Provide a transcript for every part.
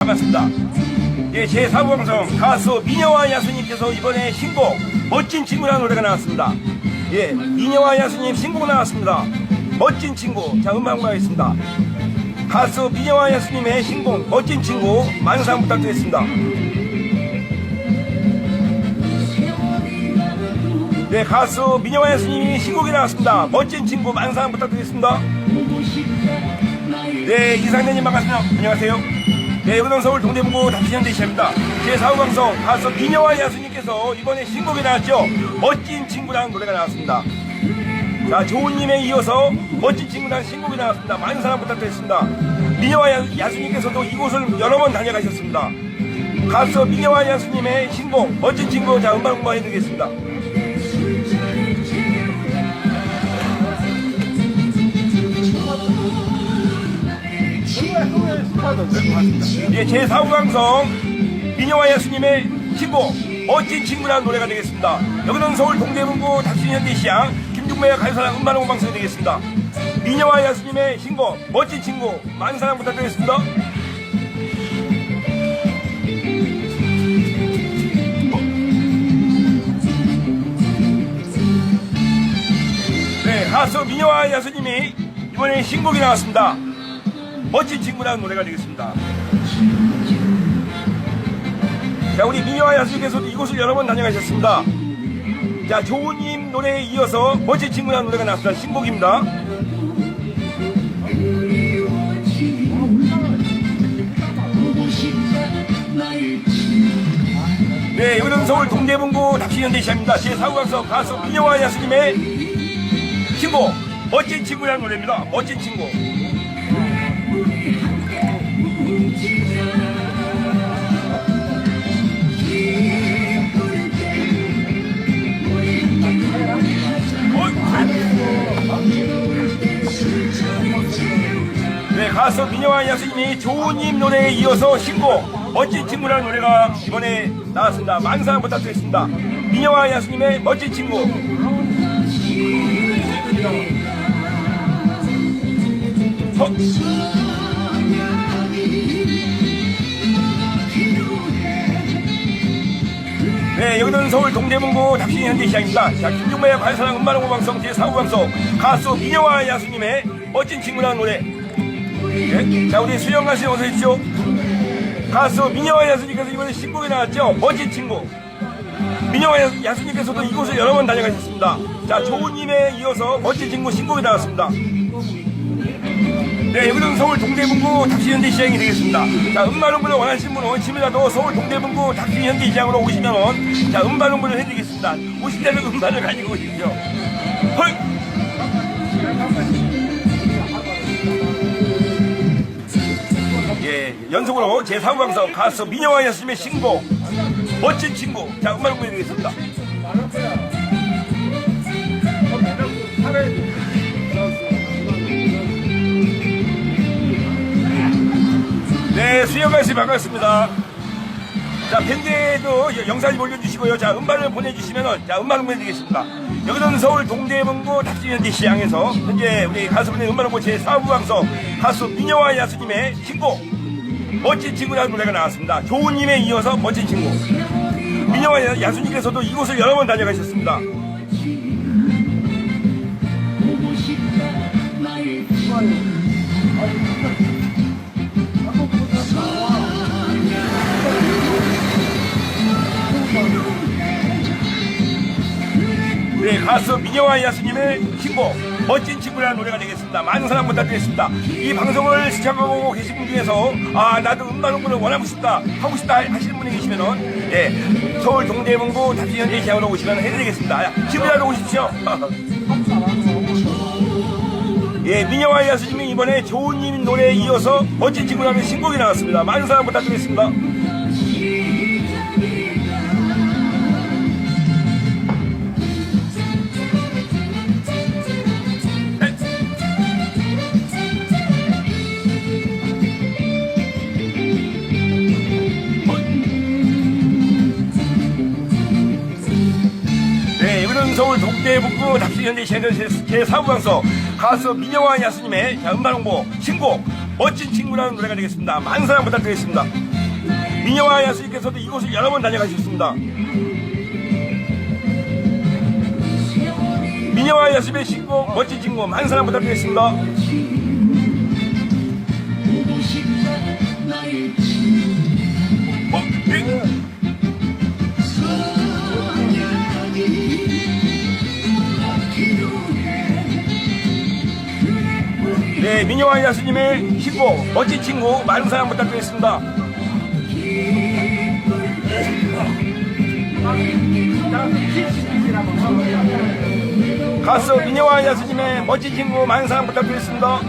반갑습니다. 예, 제 사부방송 가수 미녀와 야수님께서 이번에 신곡 멋진 친구라는 노래가 나왔습니다. 예, 미녀와 야수님 신곡 나왔습니다. 멋진 친구. 자, 음악 가겠습니다. 가수 미녀와 야수님의 신곡 멋진 친구 많은 사랑 부탁드리겠습니다. 네, 가수 미녀와 야수님이 신곡이 나왔습니다. 멋진 친구 사랑 부탁드리겠습니다. 네, 이상대님 반갑습니다. 안녕하세요. 네, 여기는 서울 동대문구 답시현대 시입니다 제4호 방송 가수 미녀와 야수님께서 이번에 신곡이 나왔죠. 멋진 친구라는 노래가 나왔습니다. 자, 조은님에 이어서 멋진 친구라는 신곡이 나왔습니다. 많은 사랑 부탁드리겠습니다. 미녀와 야, 야수님께서도 이곳을 여러 번 다녀가셨습니다. 가수 미녀와 야수님의 신곡 멋진 친구 자 음반 공부해 드리겠습니다. 예, 제4호방송 미녀와 예수님의 신곡 멋진 친구라는 노래가 되겠습니다. 여기는 서울 동대문구 닥신현대시장 김중매의 가요사랑 음반홍 방송이 되겠습니다. 미녀와 예수님의 신곡 멋진 친구 많은 사랑 부탁드리겠습니다. 네, 가수 미녀와 예수님이 이번에 신곡이 나왔습니다. 멋진 친구라는 노래가 되겠습니다. 자, 우리 미녀와 야수님께서도 이곳을 여러 번 다녀가셨습니다. 자, 조우님 노래에 이어서 멋진 친구라는 노래가 나왔습니다. 신곡입니다. 네, 여기는 서울 동대문구 닥치현대시입니다. 제4구강서 가수 미녀와 야수님의 신곡 멋진 친구라는 노래입니다. 멋진 친구. 네, 가수 민영아 야수님이 조우님 노래에 이어서 신곡 멋진 친구라는 노래가 이번에 나왔습니다. 많은 부탁드리겠습니다. 민영아 야수님의 멋진 친구. 서, 네, 여기는 서울 동대문구 닥신 현대시장입니다. 자, 김종배의 발사랑 음반홍보 방송 제4구 방송 가수 민영아 야수님의 멋진 친구라는 노래. 네, 자, 우리 수영 가수 어서 오십시오. 가수 민영아 야수님께서 이번에 신곡이 나왔죠. 멋진 친구. 민영아 야- 야수님께서도 이곳을 여러 번 다녀가셨습니다. 자, 조우님에 이어서 멋진 친구 신곡이 나왔습니다. 네, 여기는 서울 동대문구 닥치현대 시장이 되겠습니다. 자, 음반홍보를 원하시는 분은 지금이라도 서울 동대문구 닥치현대 시장으로 오시면 자, 음반홍보를 해드리겠습니다. 때는 음반을 가지고 오십시오. 헐! 예, 연속으로 제4구방송 가수 민영화 여수님의 신곡 멋진 친구 자 음반 공개드리겠습니다. 네, 수영가 씨 반갑습니다. 자, 밴드에도 영상을 올려주시고요. 자, 음반을 보내주시면은, 자, 음반 보내드리겠습니다. 여기는 서울 동대문구 닥치현대 시장에서 현재 우리 가수분의 음반 홍보 제4부방송 가수 민영화 야수님의 신곡 멋진 친구라는 노래가 나왔습니다. 조우님에 이어서 멋진 친구. 민영화 야수님께서도 이곳을 여러 번 다녀가셨습니다. 가수 민영화 야수님의 신곡 멋진 친구라는 노래가 되겠습니다. 많은 사랑 부탁드리겠습니다. 이 방송을 시청하고 계신 분 중에서 아 나도 음반 홍보를 원하고 싶다 하고 싶다 하시는 분이 계시면은 예 서울 동대문구 답시현대 시장으로 오시면 해드리겠습니다. 야, 지금이라도 오십시오. 예, 민영화 야수님이 이번에 조우님 노래에 이어서 멋진 친구라는 신곡이 나왔습니다. 많은 사랑 부탁드리겠습니다. 서울 동대 북구 닥치현대 채널 제4부방송 가수 민영화 야수님의 자, 음반 홍보 신곡 멋진 친구라는 노래가 되겠습니다. 많은 사랑 부탁드리겠습니다. 미녀와 야수님께서도 이곳을 여러 번 다녀가셨습니다. 미녀와 야수의 신고 멋진 친구 많은 사랑 부탁드리겠습니다. 민영환 야수님의 신고 멋진 친구 많은 사랑 부탁드리겠습니다. 가수 민영환 야수님의 멋진 친구 많은 사랑 부탁드리겠습니다.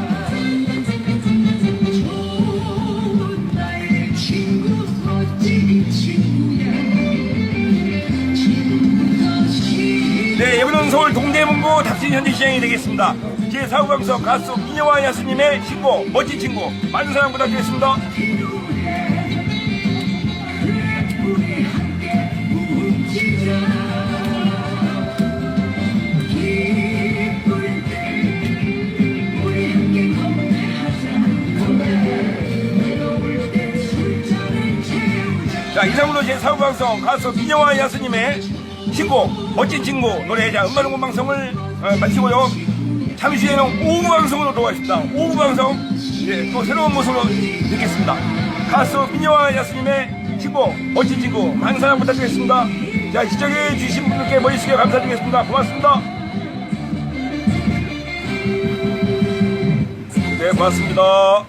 네, 이번은 서울 동대문 구 닥친 현지 시장이 되겠습니다. 제4구방석 가수 민영환 야수님의 신고 멋진 친구 많은 사랑 부탁드리겠습니다. 자, 이상으로 제4구방석 가수 민영환 야수님의 신고 멋진 친구 노래 자 음반응원 방송을 어, 마치고요. 잠시 후에는 오후 방송으로 돌아가겠습니다. 오후 방송 예, 또 새로운 모습으로 뵙겠습니다. 가수 민영환 야수님의 신고 멋진 친구 많은 사랑 부탁드리겠습니다. 자, 시청해 주신 분들께 숙여 감사드리겠습니다. 고맙습니다. 네, 고맙습니다.